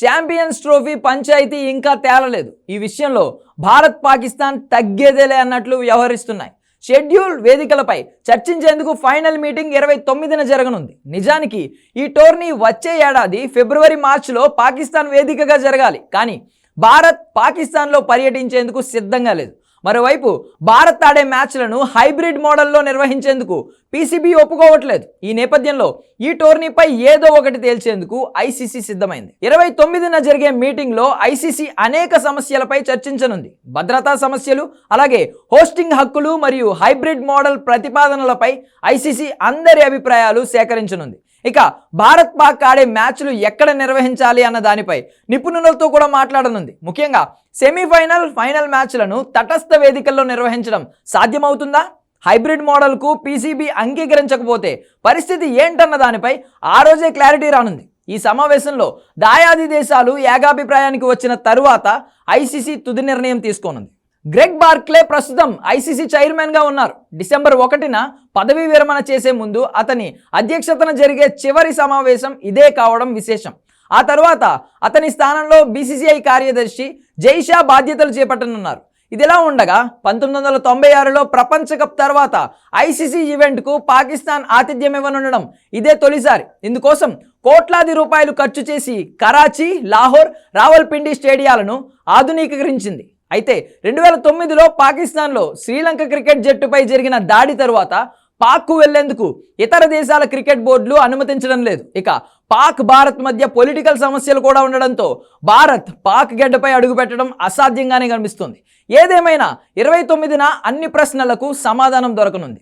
Champions trophy panchayat ఇంకా తేలలేదు. ఈ విషయంలో భారత్ పాకిస్తాన్ తగ్గేదేలే అన్నట్లు వ్యవహరిస్తున్నాయి. షెడ్యూల్ వేదికలపై చర్చించేందుకు ఫైనల్ మీటింగ్ ఇరవై తొమ్మిదిన జరగనుంది. నిజానికి ఈ టోర్నీ వచ్చే ఏడాది ఫిబ్రవరి మార్చిలో పాకిస్తాన్ వేదికగా జరగాలి. కానీ భారత్ పాకిస్తాన్లో పర్యటించేందుకు సిద్ధంగా లేదు. మరోవైపు భారత్ ఆడే మ్యాచ్లను హైబ్రిడ్ మోడల్లో నిర్వహించేందుకు పీసీబీ ఒప్పుకోవట్లేదు. ఈ నేపథ్యంలో ఈ టోర్నీపై ఏదో ఒకటి తేల్చేందుకు ఐసీసీ సిద్ధమైంది. ఇరవై తొమ్మిదిన జరిగే మీటింగ్లో ఐసీసీ అనేక సమస్యలపై చర్చించనుంది. భద్రతా సమస్యలు అలాగే హోస్టింగ్ హక్కులు మరియు హైబ్రిడ్ మోడల్ ప్రతిపాదనలపై ఐసీసీ అందరి అభిప్రాయాలు సేకరించనుంది. ఇక భారత్ పాక్ ఆడే మ్యాచ్లు ఎక్కడ నిర్వహించాలి అన్న దానిపై నిపుణులతో కూడా మాట్లాడనుంది. ముఖ్యంగా సెమీఫైనల్ ఫైనల్ మ్యాచ్లను తటస్థ వేదికల్లో నిర్వహించడం సాధ్యమవుతుందా? హైబ్రిడ్ మోడల్కు పీసీబీ అంగీకరించకపోతే పరిస్థితి ఏంటన్న దానిపై ఆ రోజే క్లారిటీ రానుంది. ఈ సమావేశంలో దాయాది దేశాలు ఏకాభిప్రాయానికి వచ్చిన తరువాత ఐసీసీ తుది నిర్ణయం తీసుకోనుంది. గ్రెగ్ బార్క్లే ప్రస్తుతం ఐసీసీ చైర్మన్గా ఉన్నారు. డిసెంబర్ ఒకటిన పదవీ విరమణ చేసే ముందు అతని అధ్యక్షతన జరిగే చివరి సమావేశం ఇదే కావడం విశేషం. ఆ తర్వాత అతని స్థానంలో బీసీసీఐ కార్యదర్శి జైషా బాధ్యతలు చేపట్టనున్నారు. ఇదిలా ఉండగా పంతొమ్మిది వందల తొంభై ఆరులో ప్రపంచ కప్ తర్వాత ఐసీసీ ఈవెంట్కు పాకిస్తాన్ ఆతిథ్యం ఇవ్వనుండడం ఇదే తొలిసారి. ఇందుకోసం కోట్లాది రూపాయలు ఖర్చు చేసి కరాచీ లాహోర్ రావల్పిండి స్టేడియాలను ఆధునీకరించింది. అయితే రెండు వేల తొమ్మిదిలో పాకిస్తాన్లో శ్రీలంక క్రికెట్ జట్టుపై జరిగిన దాడి తరువాత పాక్కు వెళ్ళేందుకు ఇతర దేశాల క్రికెట్ బోర్డులు అనుమతించడం లేదు. ఇక పాక్ భారత్ మధ్య పొలిటికల్ సమస్యలు కూడా ఉండడంతో భారత్ పాక్ గడ్డపై అడుగుపెట్టడం అసాధ్యంగానే కనిపిస్తుంది. ఏదేమైనా ఇరవై తొమ్మిదిన అన్ని ప్రశ్నలకు సమాధానం దొరకనుంది.